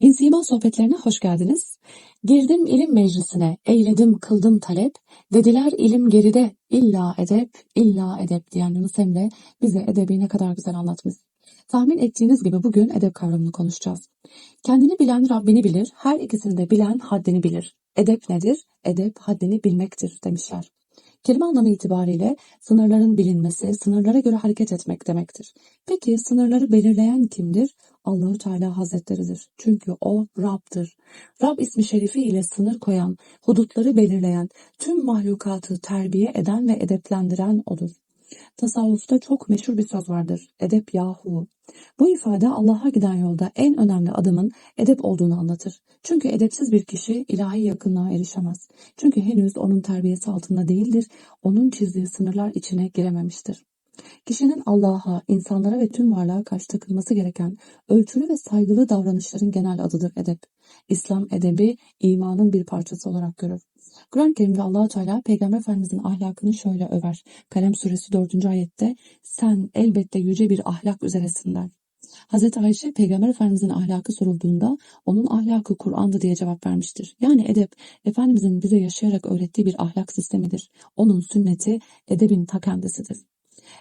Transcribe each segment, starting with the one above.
İnsima sohbetlerine hoş geldiniz. Girdim ilim meclisine, eyledim kıldım talep, dediler ilim geride, illa edep, illa edep diyen Yunus Emre bize edebi ne kadar güzel anlatmış. Tahmin ettiğiniz gibi bugün edep kavramını konuşacağız. Kendini bilen Rabbini bilir, her ikisini de bilen haddini bilir. Edep nedir? Edep haddini bilmektir demişler. Kelime anlamı itibariyle sınırların bilinmesi, sınırlara göre hareket etmek demektir. Peki sınırları belirleyen kimdir? Allahü Teala Hazretleridir. Çünkü o Rab'dır. Rab ismi şerifi ile sınır koyan, hudutları belirleyen, tüm mahlukatı terbiye eden ve edeplendiren odur. Tasavvufta çok meşhur bir söz vardır. Edep yahu. Bu ifade Allah'a giden yolda en önemli adımın edep olduğunu anlatır. Çünkü edepsiz bir kişi ilahi yakınlığa erişemez. Çünkü henüz onun terbiyesi altında değildir, onun çizdiği sınırlar içine girememiştir. Kişinin Allah'a, insanlara ve tüm varlığa karşı takılması gereken ölçülü ve saygılı davranışların genel adıdır edep. İslam edebi imanın bir parçası olarak görür. Kur'an-ı Kerim'de allah Teala Peygamber Efendimizin ahlakını şöyle över. Kalem suresi 4. ayette sen elbette yüce bir ahlak üzeresin der. Hazreti Ayşe Peygamber Efendimizin ahlakı sorulduğunda onun ahlakı Kur'an'dı diye cevap vermiştir. Yani edep Efendimizin bize yaşayarak öğrettiği bir ahlak sistemidir. Onun sünneti edebin ta kendisidir.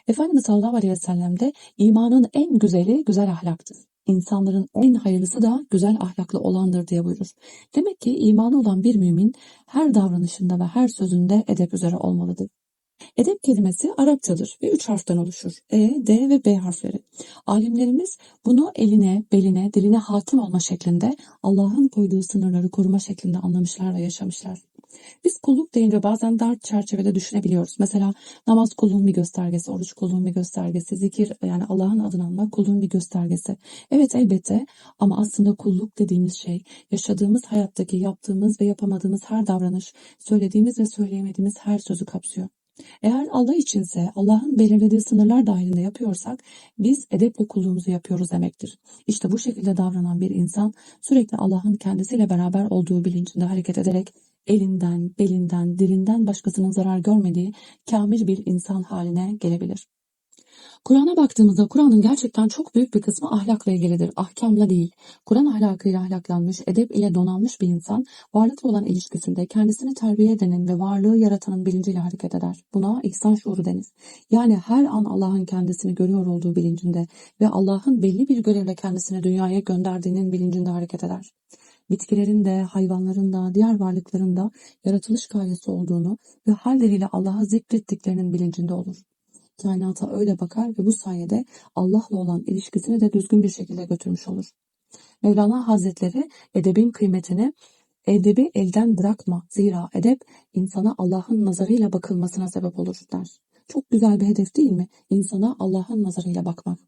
Efendimiz sallallahu aleyhi ve sellem de imanın en güzeli güzel ahlaktır. İnsanların en hayırlısı da güzel ahlaklı olandır diye buyurur. Demek ki imanı olan bir mümin her davranışında ve her sözünde edep üzere olmalıdır. Edep kelimesi Arapçadır ve üç harften oluşur. E, D ve B harfleri. Alimlerimiz bunu eline, beline, diline hakim olma şeklinde Allah'ın koyduğu sınırları koruma şeklinde anlamışlar ve yaşamışlar. Biz kulluk deyince bazen dar çerçevede düşünebiliyoruz. Mesela namaz kulluğun bir göstergesi, oruç kulluğun bir göstergesi, zikir yani Allah'ın adını almak kulluğun bir göstergesi. Evet elbette ama aslında kulluk dediğimiz şey yaşadığımız hayattaki yaptığımız ve yapamadığımız her davranış, söylediğimiz ve söyleyemediğimiz her sözü kapsıyor. Eğer Allah içinse Allah'ın belirlediği sınırlar dahilinde yapıyorsak biz edeple kulluğumuzu yapıyoruz demektir. İşte bu şekilde davranan bir insan sürekli Allah'ın kendisiyle beraber olduğu bilincinde hareket ederek elinden, belinden, dilinden başkasının zarar görmediği kamil bir insan haline gelebilir. Kur'an'a baktığımızda Kur'an'ın gerçekten çok büyük bir kısmı ahlakla ilgilidir, ahkamla değil. Kur'an ahlakıyla ahlaklanmış, edep ile donanmış bir insan, varlıkla olan ilişkisinde kendisini terbiye edenin ve varlığı yaratanın bilinciyle hareket eder. Buna ihsan şuuru denir. Yani her an Allah'ın kendisini görüyor olduğu bilincinde ve Allah'ın belli bir görevle kendisini dünyaya gönderdiğinin bilincinde hareket eder bitkilerin de, hayvanların da, diğer varlıkların da yaratılış gayesi olduğunu ve halleriyle Allah'a zikrettiklerinin bilincinde olur. Kainata öyle bakar ve bu sayede Allah'la olan ilişkisini de düzgün bir şekilde götürmüş olur. Mevlana Hazretleri edebin kıymetini edebi elden bırakma zira edep insana Allah'ın nazarıyla bakılmasına sebep olur der. Çok güzel bir hedef değil mi? İnsana Allah'ın nazarıyla bakmak.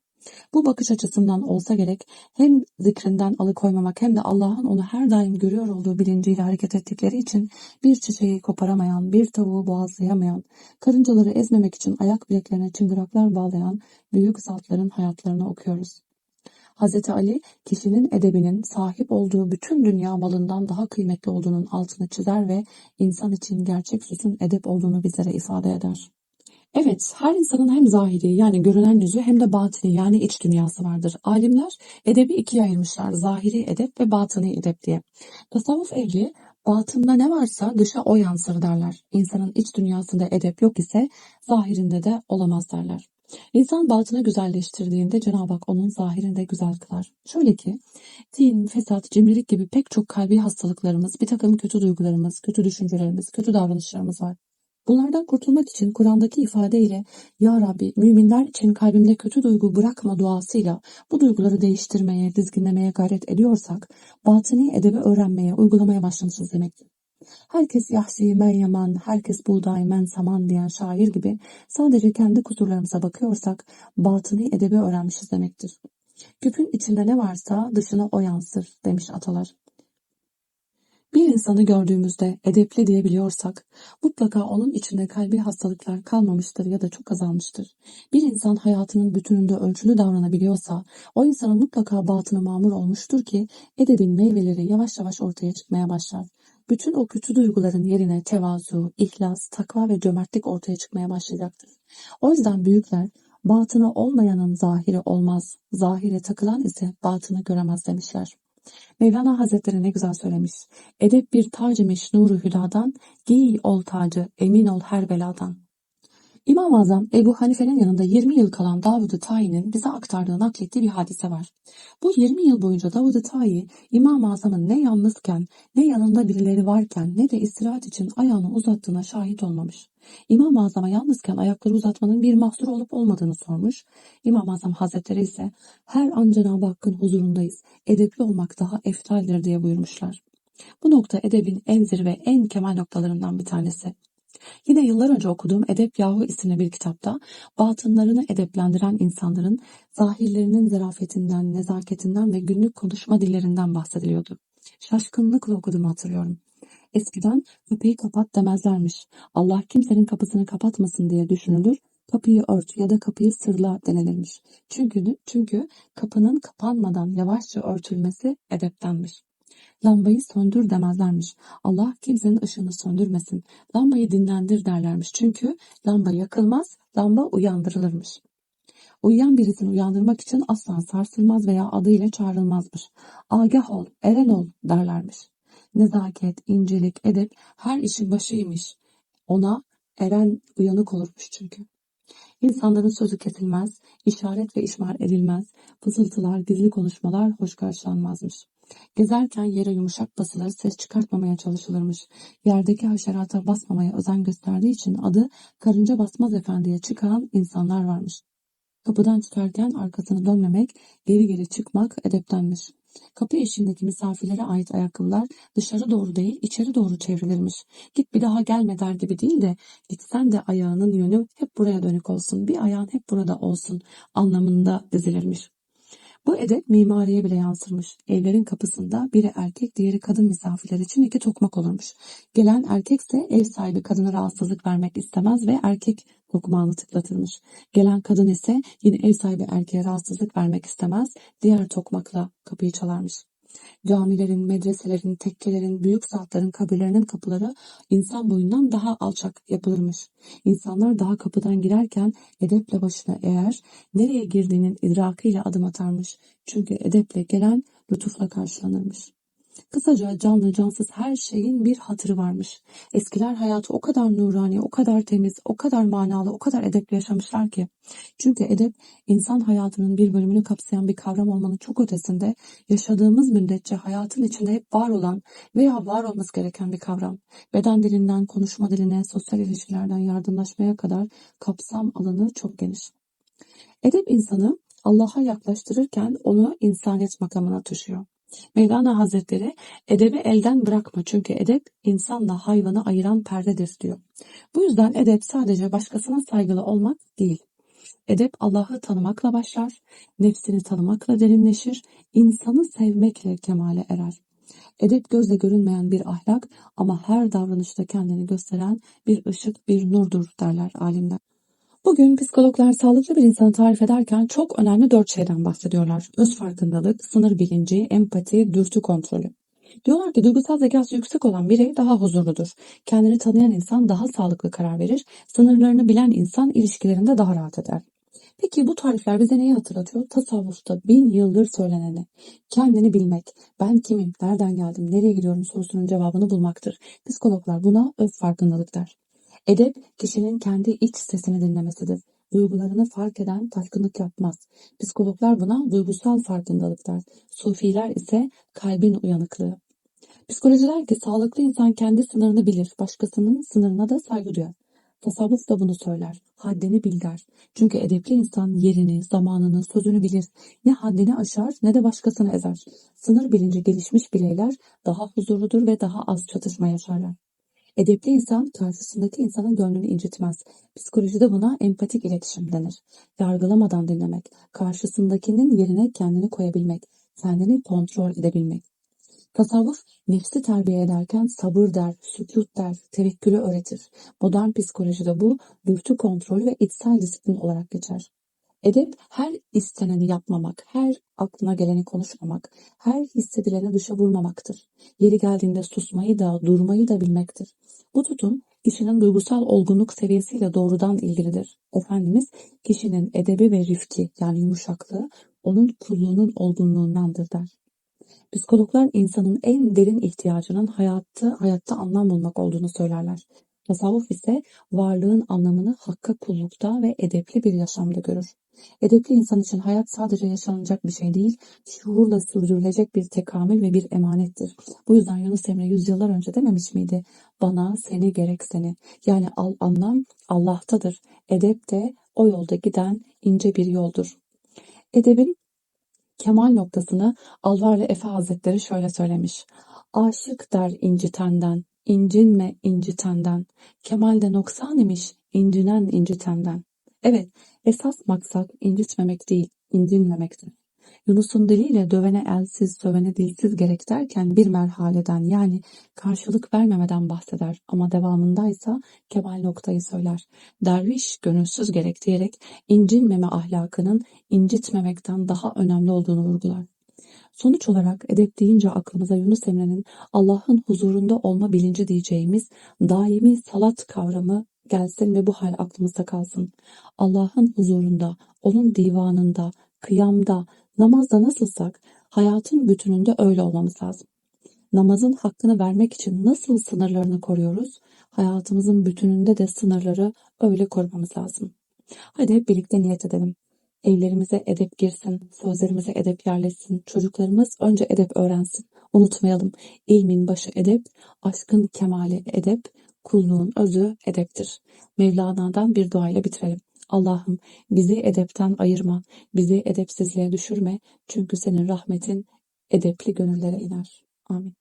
Bu bakış açısından olsa gerek hem zikrinden alıkoymamak hem de Allah'ın onu her daim görüyor olduğu bilinciyle hareket ettikleri için bir çiçeği koparamayan, bir tavuğu boğazlayamayan, karıncaları ezmemek için ayak bileklerine çıngıraklar bağlayan büyük zatların hayatlarını okuyoruz. Hz. Ali kişinin edebinin sahip olduğu bütün dünya malından daha kıymetli olduğunun altını çizer ve insan için gerçek süsün edep olduğunu bizlere ifade eder. Evet, her insanın hem zahiri yani görünen yüzü hem de batini yani iç dünyası vardır. Alimler edebi ikiye ayırmışlar. Zahiri edep ve batini edep diye. Tasavvuf ehli batında ne varsa dışa o yansır derler. İnsanın iç dünyasında edep yok ise zahirinde de olamaz derler. İnsan batını güzelleştirdiğinde Cenab-ı Hak onun zahirinde güzel kılar. Şöyle ki, din, fesat, cimrilik gibi pek çok kalbi hastalıklarımız, bir takım kötü duygularımız, kötü düşüncelerimiz, kötü davranışlarımız var. Bunlardan kurtulmak için Kur'an'daki ifadeyle Ya Rabbi müminler için kalbimde kötü duygu bırakma duasıyla bu duyguları değiştirmeye, dizginlemeye gayret ediyorsak batıni edebi öğrenmeye, uygulamaya başlamışız demektir. Herkes yahsi men yaman, herkes buğday men saman diyen şair gibi sadece kendi kusurlarımıza bakıyorsak batıni edebi öğrenmişiz demektir. Küpün içinde ne varsa dışına o yansır demiş atalar. Bir insanı gördüğümüzde edepli diyebiliyorsak mutlaka onun içinde kalbi hastalıklar kalmamıştır ya da çok azalmıştır. Bir insan hayatının bütününde ölçülü davranabiliyorsa o insanın mutlaka batını mamur olmuştur ki edebin meyveleri yavaş yavaş ortaya çıkmaya başlar. Bütün o kötü duyguların yerine tevazu, ihlas, takva ve cömertlik ortaya çıkmaya başlayacaktır. O yüzden büyükler batını olmayanın zahiri olmaz, zahire takılan ise batını göremez demişler. Mevlana Hazretleri ne güzel söylemiş. Edep bir tacımış nuru hüdadan, giy ol tacı, emin ol her beladan. İmam-ı Azam Ebu Hanife'nin yanında 20 yıl kalan Davud-u Tayi'nin bize aktardığı naklettiği bir hadise var. Bu 20 yıl boyunca Davud-u Tayi, İmam-ı Azam'ın ne yalnızken, ne yanında birileri varken, ne de istirahat için ayağını uzattığına şahit olmamış. İmam-ı Azam'a yalnızken ayakları uzatmanın bir mahsur olup olmadığını sormuş. İmam-ı Azam Hazretleri ise her an Cenab-ı Hakk'ın huzurundayız, edepli olmak daha eftaldir diye buyurmuşlar. Bu nokta edebin en zirve, en kemal noktalarından bir tanesi. Yine yıllar önce okuduğum Edep Yahu isimli bir kitapta batınlarını edeplendiren insanların zahirlerinin zarafetinden, nezaketinden ve günlük konuşma dillerinden bahsediliyordu. Şaşkınlıkla okuduğumu hatırlıyorum. Eskiden kapıyı kapat demezlermiş. Allah kimsenin kapısını kapatmasın diye düşünülür. Kapıyı ört ya da kapıyı sırla denilirmiş. Çünkü, çünkü kapının kapanmadan yavaşça örtülmesi edeptenmiş. Lambayı söndür demezlermiş. Allah kimsenin ışığını söndürmesin. Lambayı dinlendir derlermiş. Çünkü lamba yakılmaz, lamba uyandırılırmış. Uyuyan birisini uyandırmak için asla sarsılmaz veya adıyla çağrılmazmış. Agah ol, eren ol derlermiş. Nezaket, incelik, edep her işin başıymış. Ona eren uyanık olurmuş çünkü. İnsanların sözü kesilmez, işaret ve işmar edilmez, fısıltılar, gizli konuşmalar hoş karşılanmazmış. Gezerken yere yumuşak basılır, ses çıkartmamaya çalışılırmış. Yerdeki haşerata basmamaya özen gösterdiği için adı karınca basmaz efendiye çıkan insanlar varmış. Kapıdan çıkarken arkasını dönmemek, geri geri çıkmak edeptenmiş. Kapı eşiğindeki misafirlere ait ayakkabılar dışarı doğru değil içeri doğru çevrilirmiş. Git bir daha gelme der gibi değil de gitsen de ayağının yönü hep buraya dönük olsun, bir ayağın hep burada olsun anlamında dizilirmiş. Bu edep mimariye bile yansırmış. Evlerin kapısında biri erkek diğeri kadın misafirler için iki tokmak olurmuş. Gelen erkekse ev sahibi kadına rahatsızlık vermek istemez ve erkek tokmağını tıklatırmış. Gelen kadın ise yine ev sahibi erkeğe rahatsızlık vermek istemez diğer tokmakla kapıyı çalarmış. Camilerin, medreselerin, tekkelerin, büyük zatların kabirlerinin kapıları insan boyundan daha alçak yapılırmış. İnsanlar daha kapıdan girerken edeple başına eğer, nereye girdiğinin idrakıyla adım atarmış. Çünkü edeple gelen lütufla karşılanırmış. Kısaca canlı cansız her şeyin bir hatırı varmış. Eskiler hayatı o kadar nurani, o kadar temiz, o kadar manalı, o kadar edepli yaşamışlar ki. Çünkü edep insan hayatının bir bölümünü kapsayan bir kavram olmanın çok ötesinde yaşadığımız müddetçe hayatın içinde hep var olan veya var olması gereken bir kavram. Beden dilinden konuşma diline, sosyal ilişkilerden yardımlaşmaya kadar kapsam alanı çok geniş. Edep insanı Allah'a yaklaştırırken onu insaniyet makamına taşıyor. Mevlana Hazretleri edebi elden bırakma çünkü edep insanla hayvanı ayıran perdedir diyor. Bu yüzden edep sadece başkasına saygılı olmak değil. Edep Allah'ı tanımakla başlar, nefsini tanımakla derinleşir, insanı sevmekle kemale erer. Edep gözle görünmeyen bir ahlak ama her davranışta kendini gösteren bir ışık, bir nurdur derler alimler. Bugün psikologlar sağlıklı bir insanı tarif ederken çok önemli dört şeyden bahsediyorlar. Öz farkındalık, sınır bilinci, empati, dürtü kontrolü. Diyorlar ki duygusal zekası yüksek olan birey daha huzurludur. Kendini tanıyan insan daha sağlıklı karar verir. Sınırlarını bilen insan ilişkilerinde daha rahat eder. Peki bu tarifler bize neyi hatırlatıyor? Tasavvufta bin yıldır söyleneni. Kendini bilmek, ben kimim, nereden geldim, nereye gidiyorum sorusunun cevabını bulmaktır. Psikologlar buna öz farkındalık der. Edep, kişinin kendi iç sesini dinlemesidir. Duygularını fark eden taşkınlık yapmaz. Psikologlar buna duygusal farkındalık der. Sufiler ise kalbin uyanıklığı. Psikoloji der ki sağlıklı insan kendi sınırını bilir, başkasının sınırına da saygı duyar. Tasavvuf da bunu söyler. Haddini bil der. Çünkü edepli insan yerini, zamanını, sözünü bilir. Ne haddini aşar ne de başkasını ezer. Sınır bilinci gelişmiş bireyler daha huzurludur ve daha az çatışma yaşarlar. Edepli insan karşısındaki insanın gönlünü incitmez. Psikolojide buna empatik iletişim denir. Yargılamadan dinlemek, karşısındakinin yerine kendini koyabilmek, kendini kontrol edebilmek. Tasavvuf nefsi terbiye ederken sabır der, sükut der, tevekkülü öğretir. Modern psikolojide bu dürtü kontrolü ve içsel disiplin olarak geçer. Edep her isteneni yapmamak, her aklına geleni konuşmamak, her hissedileni dışa vurmamaktır. Yeri geldiğinde susmayı da durmayı da bilmektir. Bu tutum kişinin duygusal olgunluk seviyesiyle doğrudan ilgilidir. Efendimiz kişinin edebi ve rifki yani yumuşaklığı onun kulluğunun olgunluğundandır der. Psikologlar insanın en derin ihtiyacının hayatta, hayatta anlam bulmak olduğunu söylerler. Tasavvuf ise varlığın anlamını hakka kullukta ve edepli bir yaşamda görür. Edepli insan için hayat sadece yaşanacak bir şey değil, şuurla sürdürülecek bir tekamül ve bir emanettir. Bu yüzden Yunus Emre yüzyıllar önce dememiş miydi? Bana seni gerek seni. Yani al anlam Allah'tadır. Edep de o yolda giden ince bir yoldur. Edebin kemal noktasını Alvarlı Efe Hazretleri şöyle söylemiş. Aşık der incitenden, incinme incitenden. Kemalde noksan imiş, incinen incitenden. Evet, esas maksat incitmemek değil, incinmemektir. Yunus'un diliyle dövene elsiz, sövene dilsiz gerek derken bir merhaleden yani karşılık vermemeden bahseder ama devamındaysa kemal noktayı söyler. Derviş gönülsüz gerek diyerek incinmeme ahlakının incitmemekten daha önemli olduğunu vurgular. Sonuç olarak edep deyince aklımıza Yunus Emre'nin Allah'ın huzurunda olma bilinci diyeceğimiz daimi salat kavramı gelsin ve bu hal aklımızda kalsın. Allah'ın huzurunda, onun divanında, kıyamda, namazda nasılsak hayatın bütününde öyle olmamız lazım. Namazın hakkını vermek için nasıl sınırlarını koruyoruz? Hayatımızın bütününde de sınırları öyle korumamız lazım. Hadi hep birlikte niyet edelim. Evlerimize edep girsin, sözlerimize edep yerleşsin, çocuklarımız önce edep öğrensin. Unutmayalım, ilmin başı edep, aşkın kemali edep, kulluğun özü edeptir. Mevlana'dan bir duayla bitirelim. Allah'ım bizi edepten ayırma, bizi edepsizliğe düşürme çünkü senin rahmetin edepli gönüllere iner. Amin.